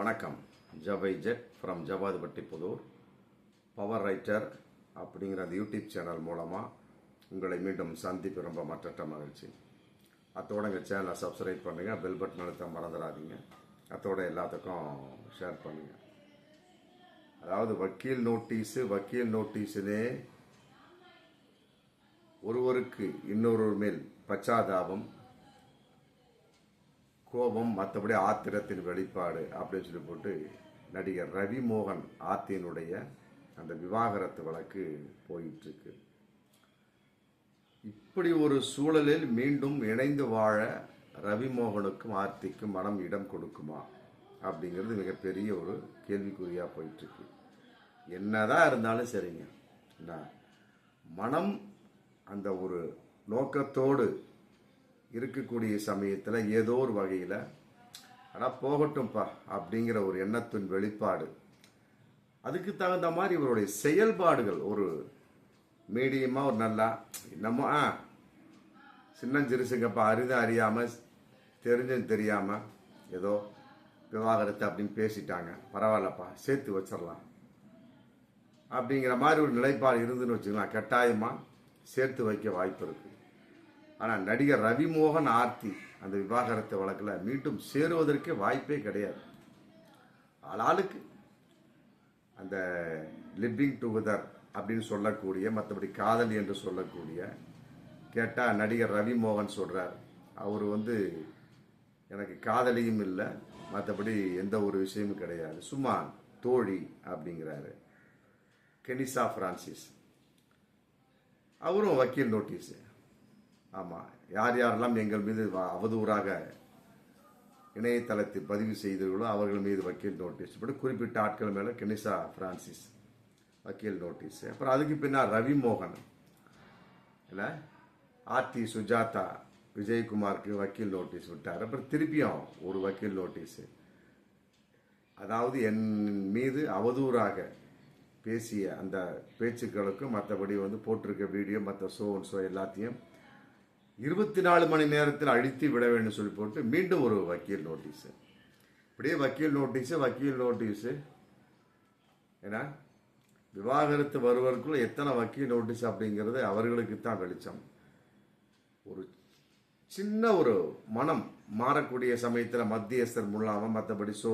வணக்கம். ஜவை jet from Javadupatti Pudur. Power writer அப்படிங்கிற அந்த யூடியூப் சேனல் மூலமாக உங்களை மீண்டும் சந்திப்பு ரொம்ப மற்ற மகிழ்ச்சி. அத்தோட எங்கள் சேனலை சப்ஸ்கிரைப் பண்ணுங்கள் பெல் பட்டன் அழுத்த மறந்துடாதீங்க. அத்தோட எல்லாத்துக்கும் ஷேர் பண்ணுங்கள் அதாவது வக்கீல் நோட்டீஸு வக்கீல் நோட்டீஸுனே ஒருவருக்கு இன்னொருவர் மேல் பச்சாதாபம் கோபம் மற்றபடி ஆத்திரத்தின் வெளிப்பாடு அப்படின்னு சொல்லி போட்டு நடிகர் ரவி மோகன் ஆத்தினுடைய அந்த விவாகரத்து வழக்கு போயிட்டுருக்கு. இப்படி ஒரு சூழலில் மீண்டும் இணைந்து வாழ ரவிமோகனுக்கும் ஆர்த்திக்கும் மனம் இடம் கொடுக்குமா? அப்படிங்கிறது மிகப்பெரிய ஒரு கேள்விக்குறியாக போயிட்டுருக்கு. என்னதான் இருந்தாலும் சரிங்க. என்ன மனம் அந்த ஒரு நோக்கத்தோடு இருக்கக்கூடிய சமயத்தில் ஏதோ ஒரு வகையில் ஆனால் போகட்டும்ப்பா அப்படிங்கிற ஒரு எண்ணத்தின் வெளிப்பாடு. அதுக்கு தகுந்த மாதிரி இவருடைய செயல்பாடுகள் ஒரு மீடியமாக ஒரு நல்லா என்னமோ ஆ சின்னஞ்சிறுசுங்கப்பா அரித அறியாமல் தெரிஞ்சும் தெரியாமல் ஏதோ விவாகரத்து அப்படின்னு பேசிட்டாங்க. பரவாயில்லப்பா சேர்த்து வச்சிடலாம். அப்படிங்கிற மாதிரி ஒரு நிலைப்பாடு இருந்துன்னு வச்சுக்கலாம் கட்டாயமாக சேர்த்து வைக்க வாய்ப்பு இருக்குது ஆனால் நடிகர் ரவிமோகன் ஆர்த்தி அந்த விவாகரத்து வழக்கில் மீண்டும் சேருவதற்கே வாய்ப்பே கிடையாது. ஆளாளுக்கு அந்த லிவிங் டுகெதர் அப்படின்னு சொல்லக்கூடிய மற்றபடி காதலி என்று சொல்லக்கூடிய கேட்டால் நடிகர் ரவிமோகன் சொல்கிறார் அவர் வந்து எனக்கு காதலியும் இல்லை மற்றபடி எந்த ஒரு விஷயமும் கிடையாது. சும்மா தோழி அப்படிங்கிறாரு. கெனிசா பிரான்சிஸ். அவரும் வக்கீல் நோட்டீஸு. ஆமாம் யார் யாரெல்லாம் எங்கள் மீது அவதூறாக இணையதளத்தில் பதிவு செய்தீர்களோ அவர்கள் மீது வக்கீல் நோட்டீஸ் இப்படி குறிப்பிட்ட ஆட்கள் மேலே கெனிசா பிரான்சிஸ் வக்கீல் நோட்டீஸ். அப்புறம் அதுக்கு பின்னால் ரவி மோகன் இல்லை? ஆர்த்தி சுஜாதா விஜயகுமாருக்கு வக்கீல் நோட்டீஸ் விட்டார். அப்புறம் திருப்பியும் ஒரு வக்கீல் நோட்டீஸு. அதாவது என் மீது அவதூறாக பேசிய அந்த பேச்சுக்களுக்கும் மற்றபடி வந்து போட்டிருக்க வீடியோ மற்ற ஷோ ஷோ எல்லாத்தையும் இருபத்தி நாலு மணி நேரத்தில் அழித்து விட வேண்டும் சொல்லி போட்டு மீண்டும் ஒரு வக்கீல் நோட்டீஸு. இப்படியே வக்கீல் நோட்டீஸு வக்கீல் நோட்டீஸு. ஏன்னா விவாகரத்து வருவதற்குள்ள எத்தனை வக்கீல் நோட்டீஸ் அப்படிங்கிறது அவர்களுக்கு தான் வெளிச்சம். ஒரு சின்ன ஒரு மனம் மாறக்கூடிய சமயத்தில் மத்தியஸ்தர் முல்லாமல் மற்றபடி சோ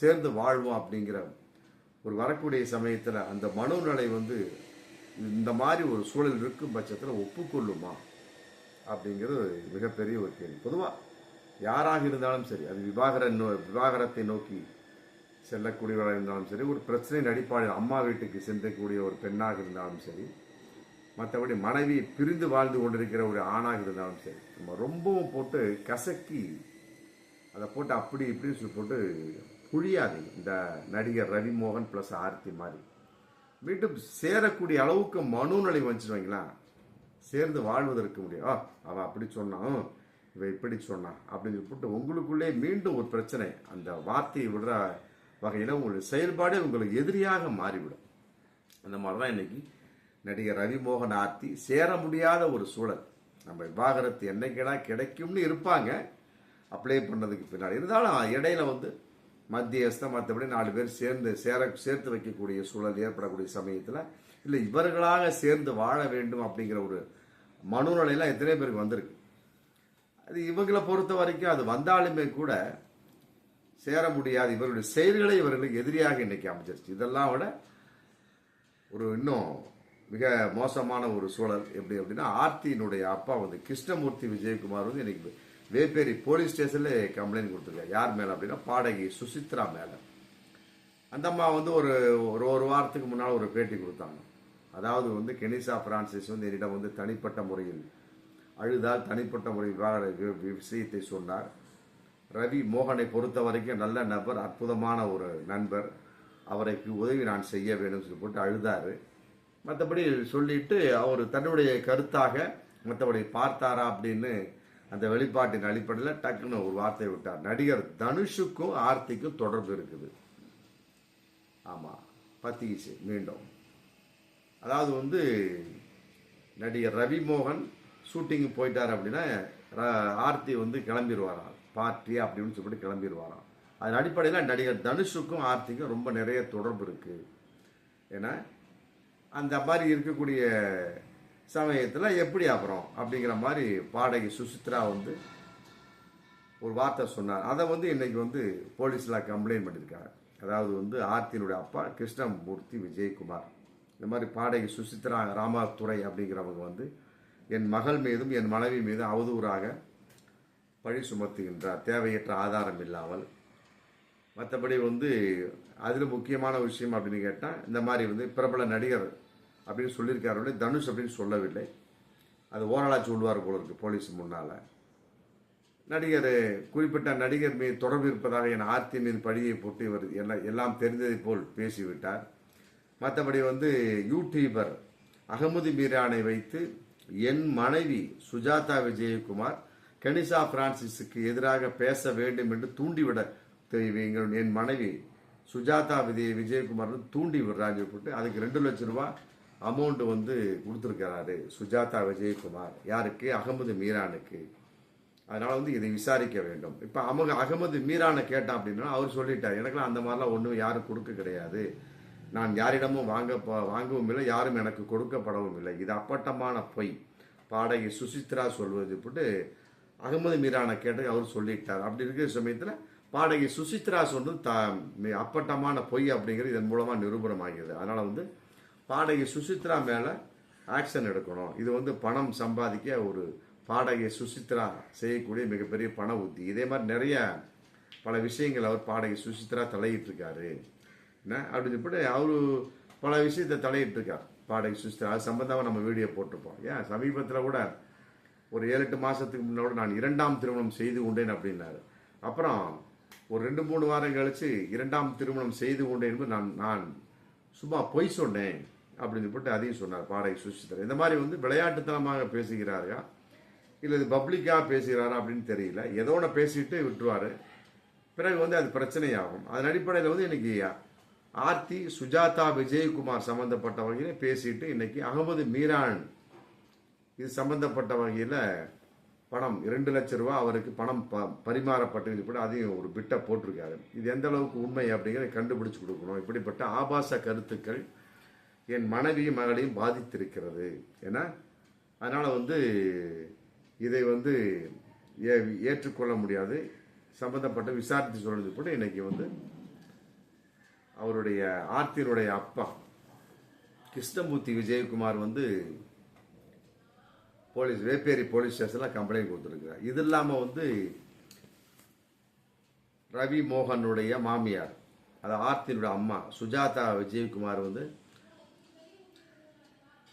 சேர்ந்து வாழ்வோம் அப்படிங்கிற ஒரு வரக்கூடிய சமயத்தில் அந்த மனோநிலை வந்து இந்த மாதிரி ஒரு சூழல் இருக்கும் பட்சத்தில் ஒப்புக்கொள்ளுமா? அப்படிங்கிறது மிகப்பெரிய ஒரு கேள்வி. பொதுவாக யாராக இருந்தாலும் சரி அது விவாகர நோ- விவாகரத்தை நோக்கி செல்லக்கூடியவராக இருந்தாலும் சரி ஒரு பிரச்சனையின் அடிப்படையில் அம்மா வீட்டுக்கு சென்றக்கூடிய ஒரு பெண்ணாக இருந்தாலும் சரி மற்றபடி மனைவி பிரிந்து வாழ்ந்து கொண்டிருக்கிற ஒரு ஆணாக இருந்தாலும் சரி நம்ம ரொம்பவும் போட்டு கசக்கி அதை போட்டு அப்படி இப்படின்னு சொல்லி போட்டு புழியாது. இந்த நடிகர் ரவிமோகன் ப்ளஸ் ஆர்த்தி மாதிரி. மீண்டும் சேரக்கூடிய அளவுக்கு மனுநிலை வந்துச்சு வைங்களேன். சேர்ந்து வாழ்வதற்கு முடியும். ஆ அவன் அப்படி சொன்னான். இவன் இப்படி சொன்னான். அப்படின்னு சொல்லிட்டு உங்களுக்குள்ளே மீண்டும் ஒரு பிரச்சனை. அந்த வார்த்தையை விடுற வகையில் உங்களுடைய செயல்பாடே உங்களுக்கு எதிரியாக மாறிவிடும். அந்த மாதிரி தான் இன்னைக்கு நடிகர் ரவிமோகன் ஆர்த்தி சேர முடியாத ஒரு சூழல். நம்ம விவாகரத்து என்னைக்கெல்லாம் கிடைக்கும்னு இருப்பாங்க. அப்ளை பண்ணதுக்கு பின்னாடி. இருந்தாலும் இடையில வந்து மத்தியஸ்தம் மற்றபடி நாலு பேர் சேர்ந்து சேர சேர்த்து வைக்கக்கூடிய சூழல் ஏற்படக்கூடிய சமயத்தில் இல்லை இவர்களாக சேர்ந்து வாழ வேண்டும் அப்படிங்கிற ஒரு மனோநிலையெல்லாம் எத்தனை பேருக்கு வந்திருக்கு. அது இவங்களை பொறுத்த வரைக்கும் அது வந்தாலுமே கூட சேர முடியாது. இவருடைய செயல்களை இவர்களுக்கு எதிரியாக இன்றைக்கி அமைச்சிருச்சு இதெல்லாம் விட ஒரு இன்னும் மிக மோசமான ஒரு சூழல். எப்படி அப்படின்னா ஆர்த்தியினுடைய அப்பா வந்து கிருஷ்ணமூர்த்தி விஜயகுமார் வந்து இன்றைக்கி வேப்பேரி போலீஸ் ஸ்டேஷனில் கம்ப்ளைண்ட் கொடுத்துருக்காரு. யார் மேலே அப்படின்னா பாடகி சுசித்ரா மேலே. அந்த அம்மா வந்து ஒரு ஒரு ஒரு வாரத்துக்கு முன்னால் ஒரு பேட்டி கொடுத்தாங்க. அதாவது வந்து கெனிசா பிரான்சிஸ் வந்து என்னிடம் வந்து தனிப்பட்ட முறையில் அழுதால் தனிப்பட்ட முறையில் விவாகர விஷயத்தை சொன்னார். ரவி மோகனை பொறுத்த வரைக்கும் நல்ல நபர் அற்புதமான ஒரு நண்பர். அவருக்கு உதவி நான் செய்ய வேண்டும் சொல்லி போட்டு அழுதார். மற்றபடி சொல்லிட்டு அவர் தன்னுடைய கருத்தாக மற்றபடி பார்த்தாரா அப்படின்னு அந்த வெளிப்பாட்டின் அடிப்படையில் டக்குன்னு ஒரு வார்த்தை விட்டார். நடிகர் தனுஷுக்கும் ஆர்த்திக்கும் தொடர்பு இருக்குது. ஆமாம் பத்திக்கிச்சு மீண்டும். அதாவது வந்து நடிகர் ரவி மோகன் ஷூட்டிங்கு போயிட்டார் அப்படின்னா ர- ஆர்த்தி வந்து கிளம்பிடுவாராம் பார்ட்டி அப்படின்னு சொல்லிட்டு கிளம்பிடுவாராம் அதன் அடிப்படையில் நடிகர் தனுஷுக்கும் ஆர்த்திக்கும் ரொம்ப நிறைய தொடர்பு இருக்குது ஏன்னா அந்த மாதிரி இருக்கக்கூடிய சமயத்தில் எப்படி அப்புறம் அப்படிங்கிற மாதிரி பாடகி சுசித்ரா வந்து ஒரு வார்த்தை சொன்னார். அதை வந்து இன்றைக்கி வந்து போலீஸில் கம்ப்ளைண்ட் பண்ணியிருக்காங்க அதாவது வந்து ஆர்த்தியினுடைய அப்பா கிருஷ்ணமூர்த்தி விஜயகுமார். இந்த மாதிரி பாடகி சுசித்ரா ராமாத்துறை அப்படிங்கிறவங்க வந்து என் மகள் மீதும் என் மனைவி மீதும் அவதூறாக பழி சுமத்துகின்றார். தேவையற்ற ஆதாரம் இல்லாமல். மற்றபடி வந்து அதில் முக்கியமான விஷயம் அப்படின்னு கேட்டால் இந்த மாதிரி வந்து பிரபல நடிகர் அப்படின்னு சொல்லியிருக்காரு தனுஷ் அப்படின்னு சொல்லவில்லை. அது ஓரளவு சொல்லுவார் போல இருக்கு போலீஸ் முன்னால். நடிகர் குறிப்பிட்ட நடிகர் மீது தொடர்பு இருப்பதாக என் ஆர்த்தி மீது பழியை போட்டு இவர் எல்லாம் எல்லாம் தெரிந்ததை போல் பேசிவிட்டார். மற்றபடி வந்து யூடியூபர் அகமது மீரானை வைத்து என் மனைவி சுஜாதா விஜயகுமார் கனிஷா பிரான்சிஸுக்கு எதிராக பேச வேண்டும் என்று தூண்டிவிட தெரிவிங்கள் என் மனைவி சுஜாதா விஜய் விஜயகுமார் தூண்டி விடுறாங்க போட்டு அதுக்கு ரெண்டு லட்சம் ரூபா அமௌண்ட் வந்து கொடுத்துருக்கிறாரு சுஜாதா விஜயகுமார். யாருக்கு? அகமது மீரானுக்கு. அதனால் வந்து இதை விசாரிக்க வேண்டும். இப்போ அவங்க அகமது மீரானை கேட்டான் அப்படின்னா அவர் சொல்லிட்டார். எனக்குலாம் அந்த மாதிரிலாம் ஒன்றும் யாரும் கொடுக்க கிடையாது. நான் யாரிடமும் வாங்க வாங்கவும் இல்லை யாரும் எனக்கு கொடுக்கப்படவும் இல்லை இது அப்பட்டமான பொய். பாடகி சுசித்ரா சொல்வது போட்டு அகமது மீரானை கேட்டு அவர் சொல்லிட்டார். அப்படி இருக்கிற சமயத்தில் பாடகி சுசித்ரா சொன்னது த அப்பட்டமான பொய் அப்படிங்கிறது இதன் மூலமாக நிரூபணமாகிறது. அதனால் வந்து பாடகி சுசித்ரா மேலே ஆக்ஷன் எடுக்கணும். இது வந்து பணம் சம்பாதிக்க ஒரு பாடகி சுசித்ரா செய்யக்கூடிய மிகப்பெரிய பண உத்தி. இதே மாதிரி நிறைய பல விஷயங்கள் அவர் பாடகி சுசித்ரா தலையிட்டிருக்காரு. என்ன? அப்படின்னு சொல்லிட்டு அவரு பல விஷயத்தை தலையிட்டு இருக்கார் பாடகி சுசித்ரா அது சம்பந்தமாக நம்ம வீடியோ போட்டிருப்போம். ஏன்? சமீபத்தில் கூட ஒரு ஏழு எட்டு மாதத்துக்கு முன்னோட நான் இரண்டாம் திருமணம் செய்து கொண்டேன் அப்படின்னாரு. அப்புறம் ஒரு ரெண்டு மூணு வாரம் கழித்து இரண்டாம் திருமணம் செய்து கொண்டேன் என்பது நான் நான் சும்மா பொய் சொன்னேன் அப்படின்னு சொல்லிட்டு அதையும் சொன்னார் பாடகி சுசித்ரா இந்த மாதிரி வந்து விளையாட்டுத்தனமாக பேசுகிறாரா? இல்லை இது பப்ளிக்காக பேசுகிறாரா அப்படின்னு தெரியல. ஏதோ ஒன்று பேசிட்டு விட்டுருவார். பிறகு வந்து அது பிரச்சனையாகும். அதன் அடிப்படையில் வந்து எனக்கு ஆர்த்தி சுஜாதா விஜயகுமார் சம்பந்தப்பட்ட வகையில் பேசிட்டு இன்னைக்கு அகமது மீரான். இது சம்பந்தப்பட்ட வகையில் பணம் இரண்டு லட்சம் ரூபாய் அவருக்கு பணம் ப பரிமாறப்பட்டது கூட அதையும் ஒரு பிட்டை போட்டிருக்காரு. இது எந்த அளவுக்கு உண்மை அப்படிங்கிறத கண்டுபிடிச்சு கொடுக்கணும். இப்படிப்பட்ட ஆபாச கருத்துக்கள் என் மனைவியும் மகளையும் பாதித்திருக்கிறது. ஏன்னா அதனால் வந்து இதை வந்து ஏ- ஏற்றுக்கொள்ள முடியாது. சம்பந்தப்பட்ட விசாரித்து சொல்றது கூட இன்னைக்கு வந்து அவருடைய ஆர்த்தியருடைய அப்பா கிருஷ்ணமூர்த்தி விஜயகுமார் வந்து போலீஸ் வேப்பேரி போலீஸ் ஸ்டேஷனில் கம்ப்ளைண்ட் கொடுத்துருக்குறார். இது இல்லாமல் வந்து ரவி மோகனுடைய மாமியார் அது ஆர்த்தியினுடைய அம்மா சுஜாதா விஜயகுமார் வந்து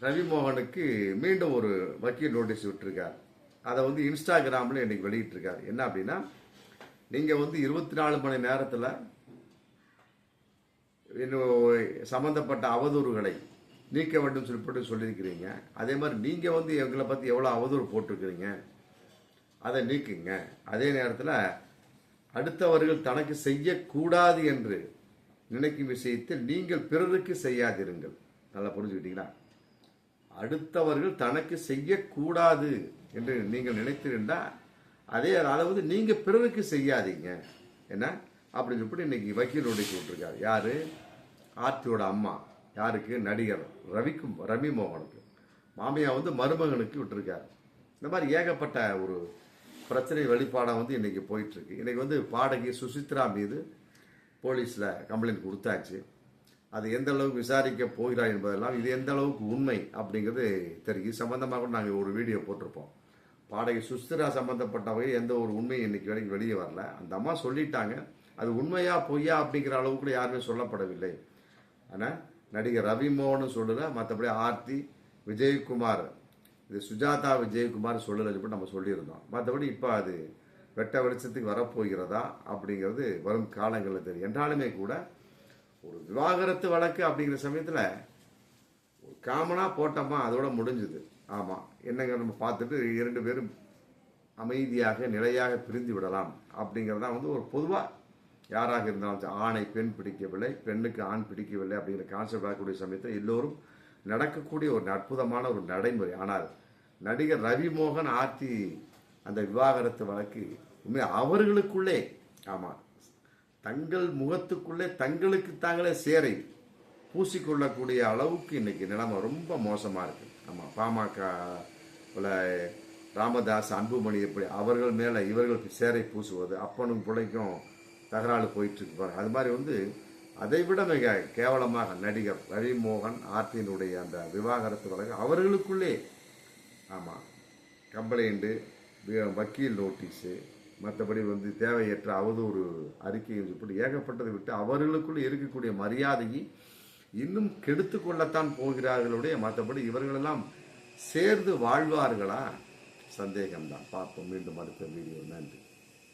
ரவி மோகனுக்கு மீண்டும் ஒரு வக்கீல் நோட்டீஸ் விட்டுருக்கார். அதை வந்து இன்ஸ்டாகிராமில் இன்றைக்கி வெளியிட்டிருக்கார். என்ன அப்படின்னா நீங்கள் வந்து இருபத்தி நாலு மணி நேரத்தில் இன்னும் சம்பந்தப்பட்ட அவதூறுகளை நீக்க வேண்டும் சொல்லிட்டு சொல்லியிருக்கிறீங்க. அதே மாதிரி நீங்கள் வந்து எங்களை பற்றி எவ்வளோ அவதூறு போட்டிருக்கிறீங்க அதை நீக்குங்க. அதே நேரத்தில் அடுத்தவர்கள் தனக்கு செய்யக்கூடாது என்று நினைக்கும் விஷயத்தில் நீங்கள் பிறருக்கு செய்யாதிருங்கள். நல்லா புரிஞ்சுக்கிட்டீங்களா? அடுத்தவர்கள் தனக்கு செய்யக்கூடாது என்று நீங்கள் நினைத்திருந்தால் அதே அதாவது நீங்கள் பிறருக்கு செய்யாதீங்க. என்ன? அப்படின்னு சொல்லிட்டு இன்னைக்கு வக்கீல் நோட்டீஸ் விட்டுருக்காரு யாரு? ஆர்த்தியோட அம்மா யாருக்கு? நடிகர் ரவிக்கும் ரவி மோகனுக்கு. மாமியா வந்து மருமகனுக்கு விட்டுருக்காரு. இந்த மாதிரி ஏகப்பட்ட ஒரு பிரச்சனை வெளிப்பாடாக வந்து இன்றைக்கி போயிட்டுருக்கு. இன்றைக்கி வந்து பாடகி சுசித்ரா மீது போலீஸில் கம்ப்ளைண்ட் கொடுத்தாச்சு. அது எந்த அளவுக்கு விசாரிக்க போகிறார் என்பதெல்லாம் இது எந்த அளவுக்கு உண்மை அப்படிங்கிறது தெரியும். இது கூட நாங்கள் ஒரு வீடியோ போட்டிருப்போம். பாடகி சுஸ்திரா சம்பந்தப்பட்ட எந்த ஒரு உண்மையும் இன்னைக்கு வரைக்கும் வெளியே வரல. அந்த அம்மா சொல்லிட்டாங்க. அது உண்மையா பொய்யா அப்படிங்கிற அளவுக்கு கூட யாருமே சொல்லப்படவில்லை. ஆனால் நடிகர் ரவி மோகன் மற்றபடி ஆர்த்தி விஜயகுமார். இது சுஜாதா விஜயகுமார் சொல்லலை சொல்லி நம்ம சொல்லியிருந்தோம். மற்றபடி இப்போ அது வெட்ட வெளிச்சத்துக்கு வரப்போகிறதா அப்படிங்கிறது வரும் காலங்களில் தெரியும். என்றாலுமே கூட ஒரு விவாகரத்து வழக்கு அப்படிங்கிற சமயத்தில் ஒரு காமனாக போட்டோமா அதோட முடிஞ்சுது. ஆமாம் என்னங்க நம்ம பார்த்துட்டு இரண்டு பேரும் அமைதியாக நிலையாக பிரிந்து விடலாம் அப்படிங்கிறதான் வந்து ஒரு பொதுவாக யாராக இருந்தாலும் ஆணை பெண் பிடிக்கவில்லை பெண்ணுக்கு ஆண் பிடிக்கவில்லை அப்படிங்கிற கான்செப்ட் வரக்கூடிய சமயத்தில் எல்லோரும் நடக்கக்கூடிய ஒரு அற்புதமான ஒரு நடைமுறை. ஆனால் நடிகர் ரவி மோகன் ஆர்த்தி அந்த விவாகரத்து வழக்கு உண்மை அவர்களுக்குள்ளே ஆமாம் தங்கள் முகத்துக்குள்ளே தங்களுக்கு தாங்களே சேரை பூசிக்கொள்ளக்கூடிய அளவுக்கு இன்னைக்கு நிலைமை ரொம்ப மோசமாக இருக்குது ஆமாம் பாமக போல ராமதாஸ் அன்புமணி எப்படி அவர்கள் மேலே இவர்கள் சேரை பூசுவது அப்பனும் பிள்ளைக்கும் தகராறு போயிட்டு இருக்கு பாருங்க. அது மாதிரி வந்து அதை விட மிக கேவலமாக நடிகர் ரவிமோகன் ஆர்த்தியினுடைய அந்த விவாகரத்து வழக்கு அவர்களுக்குள்ளே ஆமாம் கம்ப்ளைண்ட்டு வக்கீல் நோட்டீஸு மற்றபடி வந்து தேவையற்ற அவதூறு அறிக்கையை இப்படி ஏகப்பட்டதை விட்டு அவர்களுக்குள் இருக்கக்கூடிய மரியாதையை இன்னும் கெடுத்து கொள்ளத்தான் போகிறார்களுடைய மற்றபடி இவர்களெல்லாம் சேர்ந்து வாழ்வார்களா? சந்தேகம்தான். பார்ப்போம். மீண்டும் அடுத்த வீடியோ நன்றி.